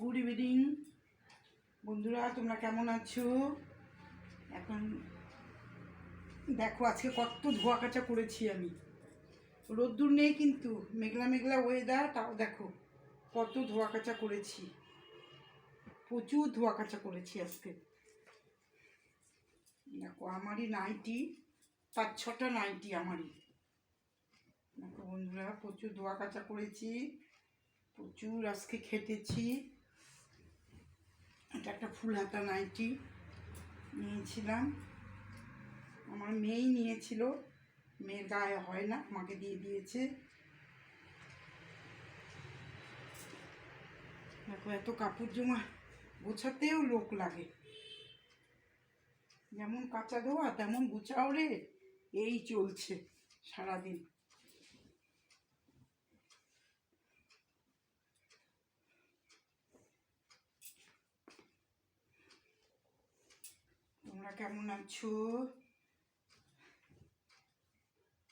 Good evening বন্ধুরা, তোমরা কেমন আছো? এখন দেখো, আজকে কত ধোয়া কাচা করেছি আমি। রোদ্দুর নেই কিন্তু, মেঘলা মেঘলা ওয়েদার তাও দেখো, কত ধোয়া কাচা করেছি। প্রচুর ধোয়া কাচা করেছি আজকে। দেখো, আমারই নাইটি পাঁচ ছটা নাইটি আমারই। দেখো বন্ধুরা, প্রচুর ধোয়া কাচা করেছি, প্রচুর আজকে খেটেছি। এটা একটা ফুল হাতা নাইটি নিয়েছিলাম। আমার মেয়েই নিয়েছিল। মেয়ের গায়ে হয় না আমাকে দিয়ে দিয়েছে। দেখো, এত কাপড় জমা গোছাতেও লোক লাগে। যেমন কাঁচা ধোয়া, তেমন গুছাও রে। এই চলছে সারাদিন তোমরা কেমন আছো?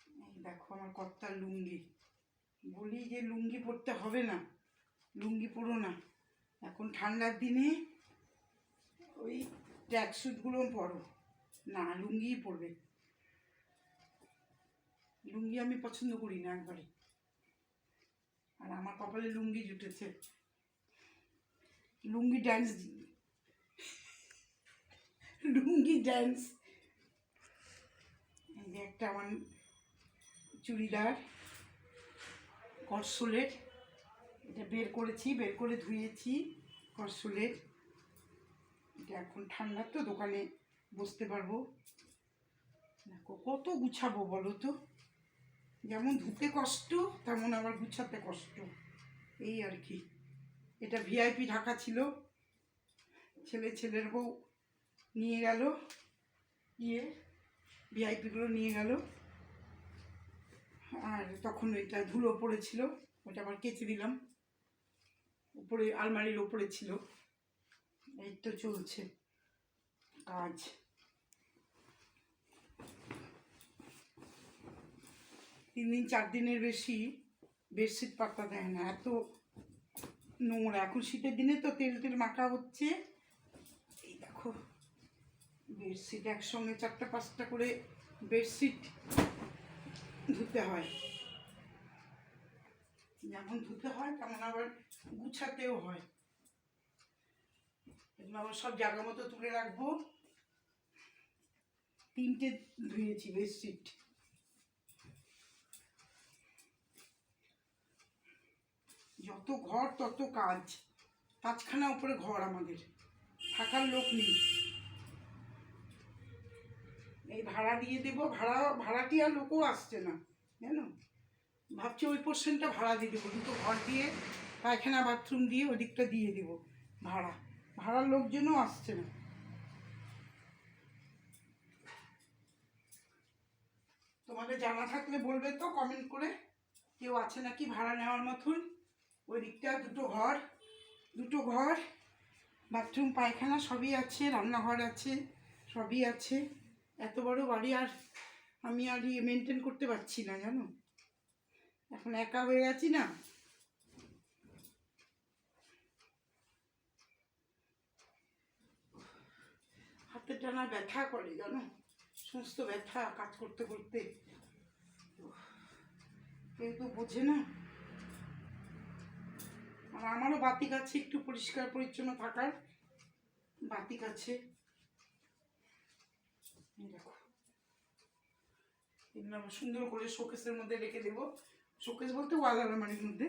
এই দেখো আমার কর্তার লুঙ্গি। বলি যে লুঙ্গি পরতে হবে না। লুঙ্গি পরো না। এখন ঠান্ডার দিনে ওই ট্র্যাক স্যুটগুলো পরো। না, লুঙ্গিই পরবে। লুঙ্গি আমি পছন্দ করি না একবারে। আর আমার কপালে লুঙ্গি জুটেছে। লুঙ্গি ড্যান্স লুঙ্গি ড্যান্স একটা আমার চুড়িদার করসুলের এটা বের করেছি বের করে ধুয়েছি করসুলের এটা এখন ঠান্ডা তো দোকানে বসতে পারব দেখো কত গুছাবো বলো তো যেমন ধুতে কষ্ট তেমন আবার গুছাতে কষ্ট এই আর কি এটা ভিআইপি ঢাকা ছিল ছেলে ছেলের বউ নিয়ে গেল ইয়ে ভিআইপিগুলো নিয়ে গেল। আর তখন ওইটা ধুলো পড়েছিল ওটা আবার কেচে দিলাম। উপরে আলমারির ওপরে ছিল। এই তো চলছে কাজ। তিন দিন, চার দিনের বেশি বেডশিট পাতা দেয় না, এত নোংরা। এখন শীতের দিনে তো তেল তেল মাখা হচ্ছে। এই দেখো। বেডশিট, একসঙ্গে চারটা, পাঁচটা করে বেডশিট ধুতে হয়। যেমন ধুতে হয়, তেমন আবার গুছাতেও হয়। এগুলো আবার সব জায়গা মতো তুলে রাখব। তিনটে ধুয়েছি বেডশিট। যত ঘর, তত কাজ। পাঁচখানা উপরে ঘর আমাদের। থাকার লোক নেই। ভাড়া দিয়ে দেবো, ভাড়া ভাড়াটি আর লোকও আসছে না, জানো? ভাবছি ওই পোর্শনটা ভাড়া দিয়ে দেবো, দুটো ঘর দিয়ে, পায়খানা বাথরুম দিয়ে ওদিকটা দিয়ে দেবো ভাড়া। ভাড়ার লোকজনও আসছে না। তোমাদের জানা থাকলে বলবে তো কমেন্ট করে। কেউ আছে নাকি ভাড়া নেওয়ার মতন? ওই দিকটা দুটো ঘর দুটো ঘর বাথরুম পায়খানা সবই আছে, রান্নাঘর আছে, সবই আছে। এত বড় বাড়ি আর আমি আর ইয়ে মেনটেন করতে পারছি না, জানো? এখন একা হয়ে গেছি না। হাতে টানা ব্যথা করে, জানো? সমস্ত ব্যথা কাজ করতে করতে। কেউ তো বোঝে না। আর আমারও বাতিক আছে, একটু পরিষ্কার পরিচ্ছন্ন থাকার। বাতিক আছে। এই এগুলো আবার সুন্দর করে শোকেসের মধ্যে রেখে দেবো। শোকেস বলতে ওয়াল আলমারির মধ্যে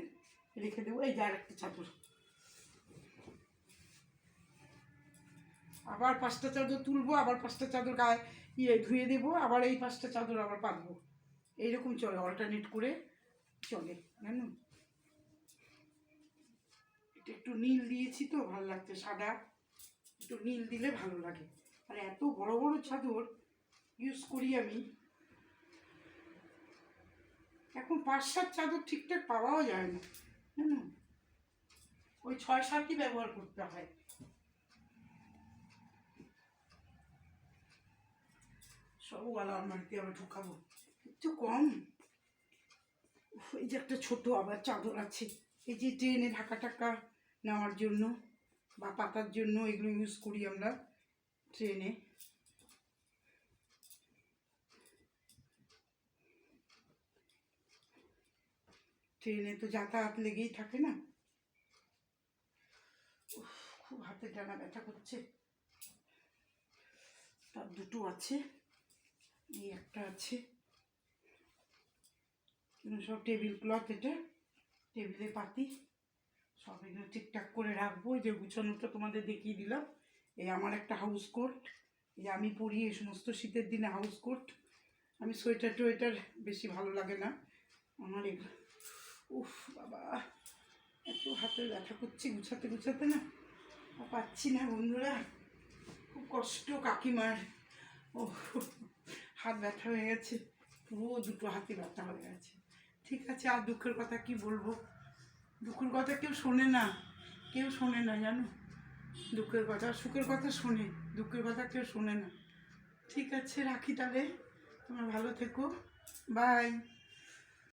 রেখে দেবো। এই যে একটা চাদর। আবার পাঁচটা চাদর তুলবো, আবার পাঁচটা চাদর গায়ে ইয়ে ধুয়ে দেবো, আবার এই পাঁচটা চাদর আবার পাতবো এইরকম চলে অল্টারনেট করে চলে, জানো? এটা একটু নীল দিয়েছি তো, ভালো লাগছে সাদা। একটু নীল দিলে ভালো লাগে। আর এত বড় বড় চাদর ইউজ করি আমি। এখন পাঁচ সাত চাদর ঠিকঠাক পাওয়াও যায় না জানো ওই ছয় সাতই ব্যবহার করতে হয়। সব ওয়ালা আলমারিতে আবার ঢুকাবো। একটু কম। এই যে একটা ছোট আবার চাদর আছে। এই যে ট্রেনে ঢাকা টাকা নেওয়ার জন্য বা পাতার জন্য এগুলো ইউজ করি আমরা ট্রেনে। ট্রেনে তো যাতায়াত লেগেই থাকে না? খুব হাতে টানা ব্যথা করছে। তার দুটো আছে, এই একটা আছে। সব টেবিল ক্লথ এটা, টেবিলে পাতি। সব এগুলো ঠিকঠাক করে রাখব। যে গুছানোটা তোমাদের দেখিয়ে দিলাম। এই আমার একটা হাউস কোট এই আমি পরি এই সমস্ত শীতের দিনে হাউস কোট আমি সোয়েটার টোয়েটার বেশি ভালো লাগে না। আমার এগুলো উফ, বাবা, এত হাতে ব্যথা করছে, গুছাতে গুছাতে না। পাচ্ছি না বন্ধুরা, খুব কষ্ট কাকিমার। ও হাত ব্যথা হয়ে গেছে, পুরো দুটো হাতে ব্যথা হয়ে গেছে। ঠিক আছে, আর দুঃখের কথা কি বলব? দুঃখের কথা কেউ শোনে না। কেউ শোনে না, জানো? দুঃখের কথা সুখের কথা শোনে, দুঃখের কথা কেউ শোনে না। ঠিক আছে, রাখি তাহলে। তোমরা ভালো থেকো। বাই।